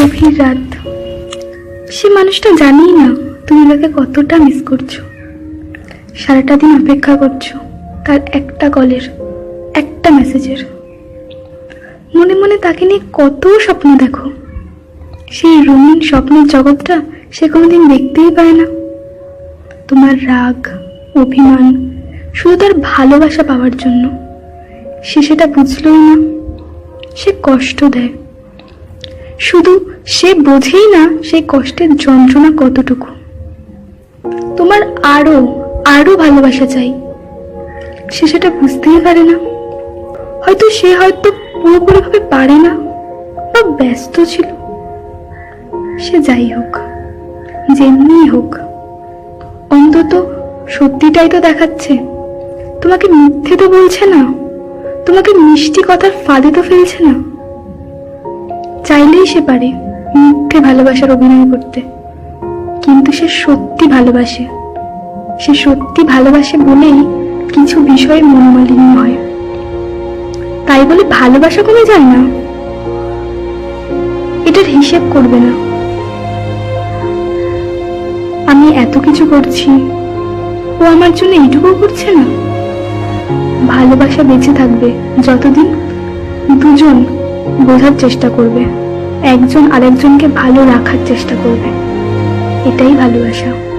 গভীর রাত। সে মানুষটা জানেই না তুমি তাকে কতটা মিস করছ। সারাটা দিন অপেক্ষা করছ তার একটা কলের, একটা মেসেজের মনে মনে তাকে নিয়ে কত স্বপ্ন দেখো। সেই রঙিন স্বপ্নের জগৎটা সে কোনোদিন দেখতেই পায় না। তোমার রাগ, অভিমান শুধু তার ভালোবাসা পাওয়ার জন্য। সে সেটা বুঝলই না। সে কষ্ট দেয়। শুধু সে বোঝেই না সেই কষ্টের যন্ত্রণা কতটুকু। তোমার আরও আরও ভালোবাসা চাই। সে সেটা বুঝতেই পারে না। হয়তো সে হয়তো পুরোপুরিভাবে পারে না বা ব্যস্ত ছিল। সে যাই হোক, যেমনিই হোক, অন্তত সত্যিটাই তো দেখাচ্ছে। তোমাকে মিথ্যে তো বলছে না। তোমাকে মিষ্টি কথার ফাঁদে তো ফেলছে না। চাইলেই সে পারে মিথ্যে ভালোবাসার অভিনয় করতে। কিন্তু সে সত্যি ভালোবাসে। সে সত্যি ভালোবাসে বলেই কিছু বিষয়ে মনোমালিন্য হয় তাই বলে ভালোবাসা কমে যায় না? এটার হিসেব করবে না। আমি এত কিছু করছি, ও আমার জন্য এইটুকুও করছে না? ভালোবাসা বেঁচে থাকবে যতদিন দুজন বোঝার চেষ্টা করবে। একজন আরেকজনকে ভালো রাখার চেষ্টা করবে। এটাই ভালোবাসা।